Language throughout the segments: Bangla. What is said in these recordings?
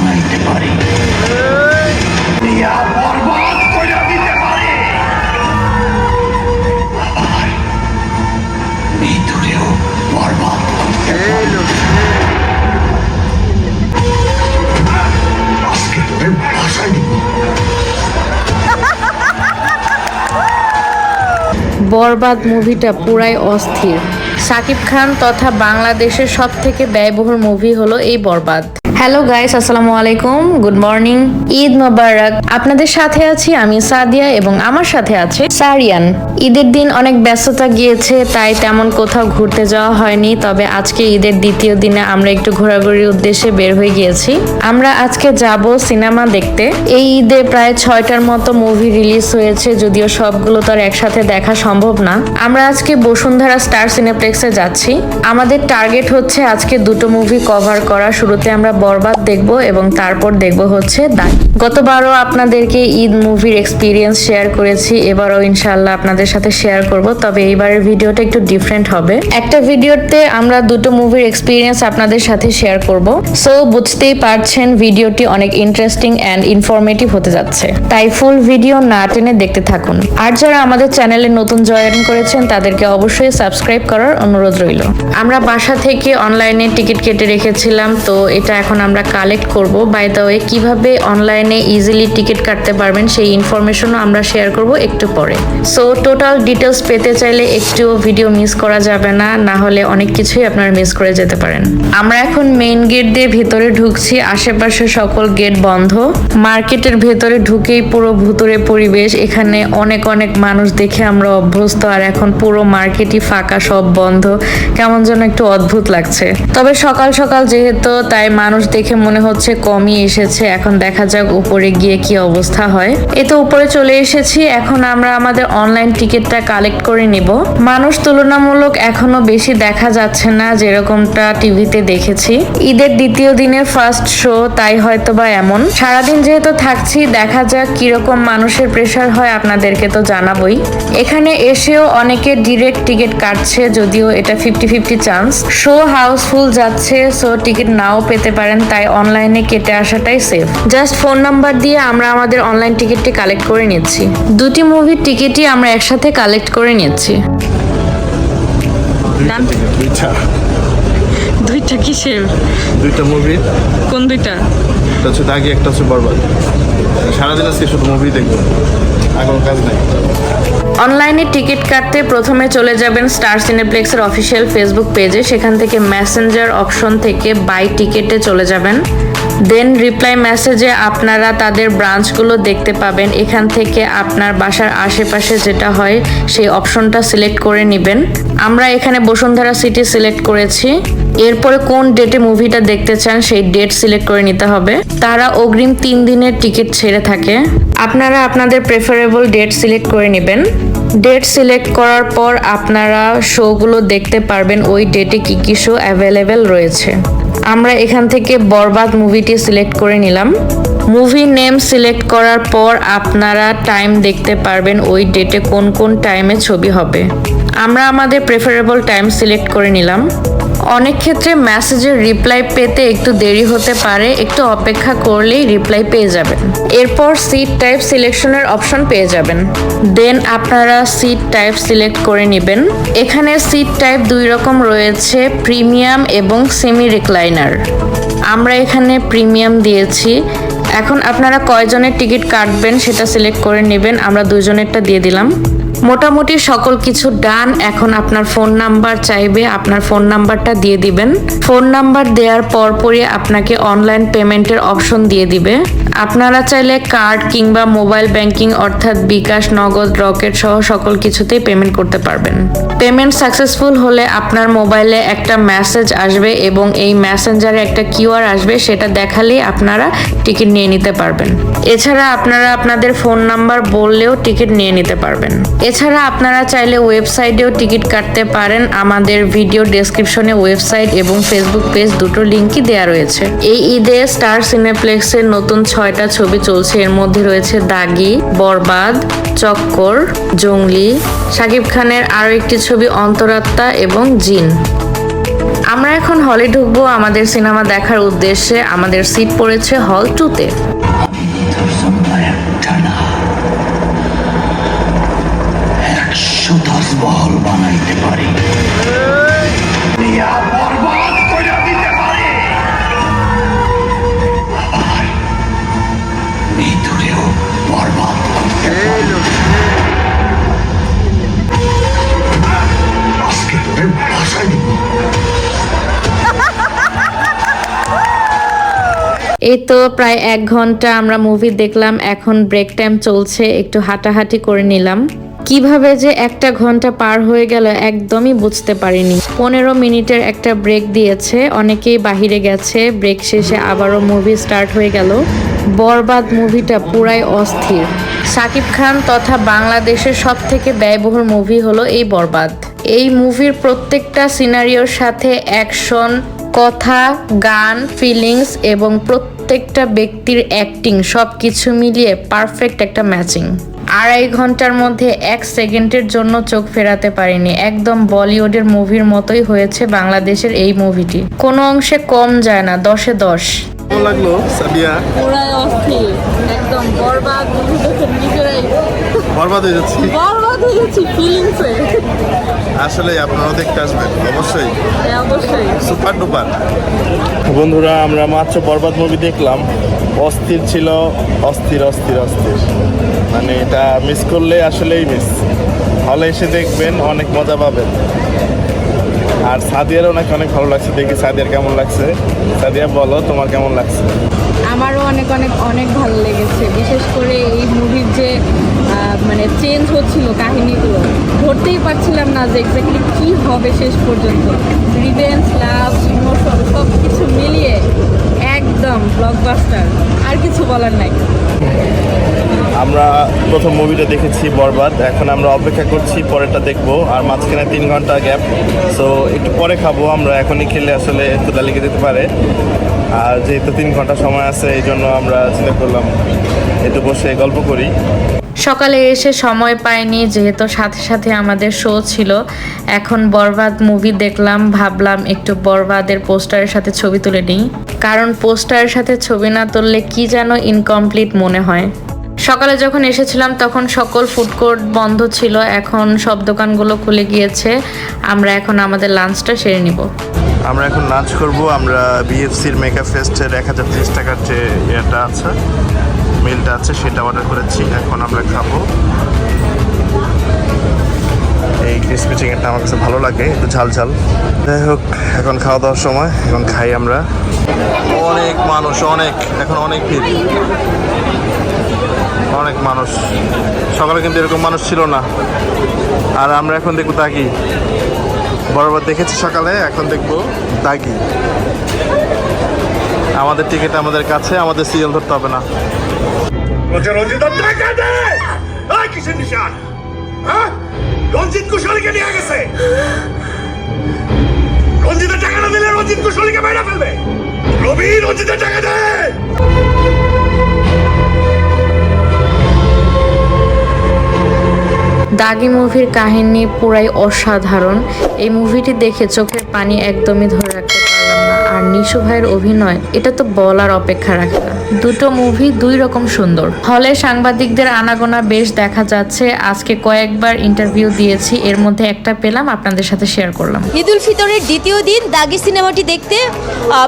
বানাইতে পারি। দিয়া বরবাদ মুভিটা পুরাই অস্থির। সাকিব খান তথা বাংলাদেশের সব থেকে ব্যয়বহুল মুভি হলো এই বরবাদ। হ্যালো গাইস আসসালামু আলাইকুম গুড মর্নিং ঈদ মোবারক আপনাদের সাথে আছি আমি সাদিয়া এবং আমার সাথে আছে সারিয়ান। ঈদের দিন অনেক ব্যস্ততা গিয়েছে, তাই তেমন কোথাও ঘুরতে যাওয়া হয়নি। তবে আজকে ঈদের দ্বিতীয় দিনে আমরা একটু ঘোরাঘুরির উদ্দেশ্যে বের হয়ে গিয়েছি। আমরা আজকে যাব সিনেমা দেখতে। এই ঈদে প্রায় ছয়টার মতো মুভি রিলিজ হয়েছে, যদিও সবগুলো তো আর একসাথে দেখা সম্ভব না। আমরা আজকে বসুন্ধরা স্টার সিনেপ্লেক্সে যাচ্ছি। আমাদের টার্গেট হচ্ছে আজকে দুটো মুভি কভার করা। শুরুতে আমরা বরবাদ দেখব এবং তারপর দেখব হচ্ছে দাগ। গতবারও আপনাদেরকে ঈদ মুভির এক্সপিরিয়েন্স শেয়ার করেছি, এবারও ইনশাল্লাহ আপনাদের সাথে শেয়ার করব, তবে এইবারের ভিডিওটা একটু ডিফারেন্ট হবে। একটা ভিডিওতে আমরা দুটো মুভির এক্সপিরিয়েন্স আপনাদের সাথে শেয়ার করব। সো বুঝতেই পারছেন, ভিডিওটি অনেক ইন্টারেস্টিং অ্যান্ড ইনফরমেটিভ হতে যাচ্ছে। তাই ফুল ভিডিও না টেনে দেখতে থাকুন। আর যারা আমাদের চ্যানেলে নতুন জয়েন করেছেন, তাদেরকে অবশ্যই সাবস্ক্রাইব করার অনুরোধ রইল। আমরা বাসা থেকে অনলাইনে টিকিট কেটে রেখেছিলাম, তো এটা এখন আমরা কালেক্ট করব। বাই দ্য ওয়ে কীভাবে অনলাইনে ইজিলি টিকিট কাটতে পারবেন সেই ইনফরমেশনও আমরা শেয়ার করব একটু পরে। সো টোটাল ডিটেলস পেতে চাইলে একটু ভিডিও মিস করা যাবে না না হলে অনেক কিছুই আপনারা মিস করে যেতে পারেন। আমরা এখন মেইন গেট দিয়ে ভেতরে ঢুকছি, আশেপাশে সকল গেট বন্ধ। মার্কেটের ভেতরে ঢুকেই পুরো ভুতুরে পরিবেশ, এখানে অনেক অনেক মানুষ দেখে আমরা অভ্যস্ত, আর এখন পুরো মার্কেটই ফাঁকা, সব বন্ধ। কেমন যেন একটু অদ্ভুত লাগছে। তবে সকাল সকাল যেহেতু, তাই মানুষ দেখে মনে হচ্ছে কমই এসেছে। এখন দেখা যাক উপরে গিয়ে কি অবস্থা হয়। এই তো উপরে চলে এসেছি। এখন আমরা আমাদের অনলাইন টিকিটটা কালেক্ট করে নিব। মানুষ তুলনামূলক এখনও বেশি দেখা যাচ্ছে না যেরকমটা টিভিতে দেখেছি। ঈদের দ্বিতীয় দিনের ফার্স্ট শো তাই হয়তো বা এমন। সারাদিন যেহেতু থাকছি, দেখা যাক কীরকম মানুষের প্রেশার হয় আপনাদেরকে তো জানাবই। এখানে এসেও অনেকে ডিরেক্ট টিকিট কাটছে, যদিও এটা fifty fifty chance show housefull যাচ্ছে সো টিকিট নাও পেতে পারেন। তাই অনলাইনে কেটে আসাটাই সেফ জাস্ট ফোন নাম্বার দিয়ে আমরা আমাদের অনলাইন টিকিটটি কালেক্ট করে নিচ্ছি। দুটি মুভির টিকিটই আমরা একসাথে কালেক্ট করে নিচ্ছি। দুইটা কিসের দুইটা। মুভি কোন দুইটা? একটা হচ্ছে দাগি একটা হচ্ছে বরবাদ। সারাদিন আজকে শুধু মুভি দেখব। আর কোনো কাজ নাই। অনলাইনে টিকিট কাটতে প্রথমে চলে যাবেন স্টার সিনেপ্লেক্সের অফিসিয়াল ফেসবুক পেজে। সেখান থেকে মেসেঞ্জার অপশন থেকে বাই টিকেটে চলে যাবেন। দেন রিপ্লাই মেসেজে আপনারা তাদের ব্রাঞ্চগুলো দেখতে পাবেন। এখান থেকে আপনার বাসার আশেপাশে যেটা হয়, সেই অপশনটা সিলেক্ট করে নেবেন। আমরা এখানে বসুন্ধরা সিটি সিলেক্ট করেছি। এরপরে কোন ডেটে মুভিটা দেখতে চান, সেই ডেট সিলেক্ট করে নিতে হবে। তারা অগ্রিম তিন দিনের টিকিট ছেড়ে থাকে। আপনারা আপনাদের প্রেফারেবল ডেট সিলেক্ট করে নেবেন। ডেট সিলেক্ট করার পর আপনারা শোগুলো দেখতে পারবেন, ওই ডেটে কি কি শো অ্যাভেলেবেল রয়েছে। আমরা এখান থেকে বরবাদ মুভিটি সিলেক্ট করে নিলাম। মুভি নেম সিলেক্ট করার পর আপনারা টাইম দেখতে পারবেন, ওই ডেটে কোন কোন টাইমে ছবি হবে। আমরা আমাদের প্রেফারেবল টাইম সিলেক্ট করে নিলাম। অনেক ক্ষেত্রে মেসেজের রিপ্লাই পেতে একটু দেরি হতে পারে, একটু অপেক্ষা করলেই রিপ্লাই পেয়ে যাবেন। এরপর সিট টাইপ সিলেকশনের অপশন পেয়ে যাবেন। দেন আপনারা সিট টাইপ সিলেক্ট করে নেবেন। এখানে সিট টাইপ দুই রকম রয়েছে প্রিমিয়াম এবং সেমি রিক্লাইনার আমরা এখানে প্রিমিয়াম দিয়েছি। এখন আপনারা কয়জনের টিকিট কাটবেন সেটা সিলেক্ট করে নেবেন, আমরা দুজনেরটা দিয়ে দিলাম। মোটামুটি সকল কিছু ডান এখন আপনার ফোন নাম্বার চাইবে, আপনার ফোন নাম্বারটা দিয়ে দিবেন। ফোন নাম্বার দেওয়ার পরপরই আপনাকে অনলাইন পেমেন্টের অপশন দিয়ে দিবে। আপনারা চাইলে কার্ড কিংবা মোবাইল ব্যাংকিং অর্থাৎ বিকাশ, নগদ রকেট সহ সকল কিছুতেই পেমেন্ট করতে পারবেন। পেমেন্ট সাকসেসফুল হলে আপনার মোবাইলে একটা মেসেজ আসবে এবং এই মেসেঞ্জারে একটা কিউআর আসবে, সেটা দেখালেই আপনারা টিকিট নিয়ে নিতে পারবেন। এছাড়া আপনারা আপনাদের ফোন নাম্বার বললেও টিকিট নিয়ে নিতে পারবেন। এছাড়া আপনারা চাইলে ওয়েবসাইটেও টিকিট কাটতে পারেন। আমাদের ভিডিও ডেসক্রিপশনে ওয়েবসাইট এবং ফেসবুক পেজ দুটো লিঙ্কই দেওয়া রয়েছে। এই ঈদে স্টার সিনেপ্লেক্সের নতুন ছয়টা ছবি চলছে। এর মধ্যে রয়েছে দাগি, বরবাদ, চক্কর, জঙ্গলি শাকিব খানের আরও একটি ছবি অন্তরাত্মা এবং জিন। আমরা এখন হলে ঢুকবো আমাদের সিনেমা দেখার উদ্দেশ্যে। আমাদের সিট পড়েছে হল টুতে তোর জন্য একটা না একশো দশ বহল বানাইতে পারি দুনিয়া বরবাদ করে দিতে পারি আবার মৃত্যুরেও বরবাদ করতে পারি ভাষা দিব এই তো প্রায় এক ঘণ্টা আমরা মুভি দেখলাম এখন ব্রেক টাইম চলছে একটু হাঁটাহাঁটি করে নিলাম। কীভাবে যে একটা ঘণ্টা পার হয়ে গেল একদমই বুঝতে পারিনি। পনেরো মিনিটের একটা ব্রেক দিয়েছে, অনেকেই বাহিরে গেছে ব্রেক শেষে আবারও মুভি স্টার্ট হয়ে গেল। বরবাদ মুভিটা পুরাই অস্থির। সাকিব খান তথা বাংলাদেশের সব থেকে ব্যয়বহুল মুভি হলো এই বরবাদ। এই মুভির প্রত্যেকটা সিনারিওর সাথে অ্যাকশন কথা, গান ফিলিংস এবং প্রত্যেকটা ব্যক্তির অ্যাক্টিং সব কিছু মিলিয়ে পারফেক্ট একটা ম্যাচিং আড়াই ঘণ্টার মধ্যে এক সেকেন্ডের জন্য চোখ ফেরাতে পারিনি। একদম বলিউডের মুভির মতোই হয়েছে বাংলাদেশের এই মুভিটি। কোনো অংশে কম যায় না দশে দশ। কেমন লাগল সাদিয়া পুরাই অস্থির একদম বরবাদ মুভি দেখে নিজেরাই। বরবাদ হয়ে যাচ্ছি। বরবাদ হয়ে গেছি ফিলিংসে আসলে আপনারাও দেখতে আসবেন অবশ্যই। অবশ্যই। Super duper. বন্ধুরা আমরা মাত্র বরবাদ মুভি দেখলাম। অস্থির ছিল, অস্থির অস্থির অস্থির। মানে এটা মিস করলে আসলেই মিস হলে এসে দেখবেন অনেক মজা পাবেন। আর সাদিয়ারও ওনাকে অনেক ভালো লাগছে। দেখি সাদিয়ার কেমন লাগছে। সাদিয়া, বলো, তোমার কেমন লাগছে? আমারও অনেক অনেক অনেক ভালো লেগেছে। বিশেষ করে এই মুভির যে মানে চেঞ্জ হচ্ছিল কাহিনীগুলো, ধরতেই পারছিলাম না যে এক্স্যাক্টলি কী হবে শেষ পর্যন্ত। রিভেন্স লাভ ইমোশন সব কিছু মিলিয়ে একদম ব্লকবাস্টার আর কিছু বলার নাই। আমরা প্রথম মুভিটা দেখেছি বরবাদ। এখন আমরা অপেক্ষা করছি, পরেরটা দেখব। আর মাঝখানে তিন ঘণ্টা গ্যাপ সো একটু পরে খাব। আমরা এখনই খেলে আসলে তোলা লেগে যেতে পারে। আর যেহেতু তিন ঘণ্টা সময় আছে, এই জন্য আমরা চিন্তা করলাম একটু বসে গল্প করি। সকালে এসে সময় পাইনি, যেহেতু সাথে সাথে আমাদের শো ছিল। এখন বরবাদ মুভি দেখলাম, ভাবলাম একটু বরবাদের পোস্টারের সাথে ছবি তুলে নিই। কারণ পোস্টারের সাথে ছবি না তুললে কি যেন ইনকমপ্লিট মনে হয়। সকালে যখন এসেছিলাম, তখন সকল ফুড কোর্ট বন্ধ ছিল। এখন সব দোকানগুলো খুলে গিয়েছে। আমরা এখন আমাদের লাঞ্চটা সেরে নিব। আমরা এখন লাঞ্চ করব। আমরা বিএফসির মেকআপ ফেস্টের এক হাজার তিরিশ টাকার যে ইয়েটা আছে মিলটা আছে, সেটা অর্ডার করেছি, এখন আমরা খাব। এই ক্রিসপি চিকেনটা আমার কাছে ভালো লাগে, একটু ঝাল ঝাল। যাই হোক, এখন খাওয়া দাওয়ার সময়, এখন খাই আমরা। অনেক মানুষ, অনেক, এখন অনেক ভিড়। অনেক মানুষ। সকালে কিন্তু এরকম মানুষ ছিল না। আর আমরা এখন দেখব তাকি বরাবর দেখেছি সকালে, এখন দেখব দাগি। আমাদের টিকিট আমাদের কাছে, আমাদের সিরিয়াল ধরতে হবে না। বলছে রঞ্জিত কিসের নিশান? হ্যাঁ? রঞ্জিত কুশলীকে নিয়ে গেছে। রঞ্জিতের টাকা না দিলে রঞ্জিত কুশলীকে বাইরে ফেলবে। রবি রঞ্জিতের টাকা দে দাগি মুভির কাহিনী পুরাই অসাধারণ। এই মুভিটি দেখে চোখের পানি একদমই ধরে রাখতে পারলাম না। আর নিশু ভাইয়ের অভিনয়, এটা তো বলার অপেক্ষা রাখে না। দুটো মুভি দুই রকম সুন্দর। হলে সাংবাদিকদের আনাগোনা বেশ দেখা যাচ্ছে। আজকে কয়েকবার ইন্টারভিউ দিয়েছি। এর মধ্যে একটা পেলাম, আপনাদের সাথে শেয়ার করলাম। ঈদুল ফিতরের দ্বিতীয় দিন, দাগি সিনেমাটি দেখতে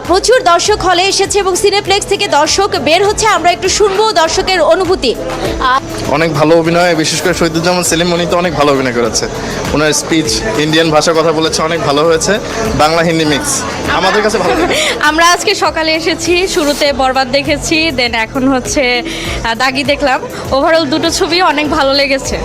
প্রচুর দর্শক হলে এসেছে এবং সিনেপ্লেক্স থেকে দর্শক বের হচ্ছে। আমরা একটু শুনব দর্শকের অনুভূতি। অনেক ভালো অভিনয়, বিশেষ করে শহীদুজ্জামান সেলিম উনি তো অনেক ভালো অভিনয় করেছে। ওনার স্পিচ ইন্ডিয়ান ভাষা কথা বলেছে, অনেক ভালো হয়েছে। বাংলা হিন্দি মিক্স আমাদের কাছে ভালো আমরা আজকে সকালে এসেছি, শুরুতে বরবাদ দেখেছি দেন এখন হচ্ছে দাগি দেখলাম। ওভারঅল দুটো ছবি অনেক ভালো লেগেছে।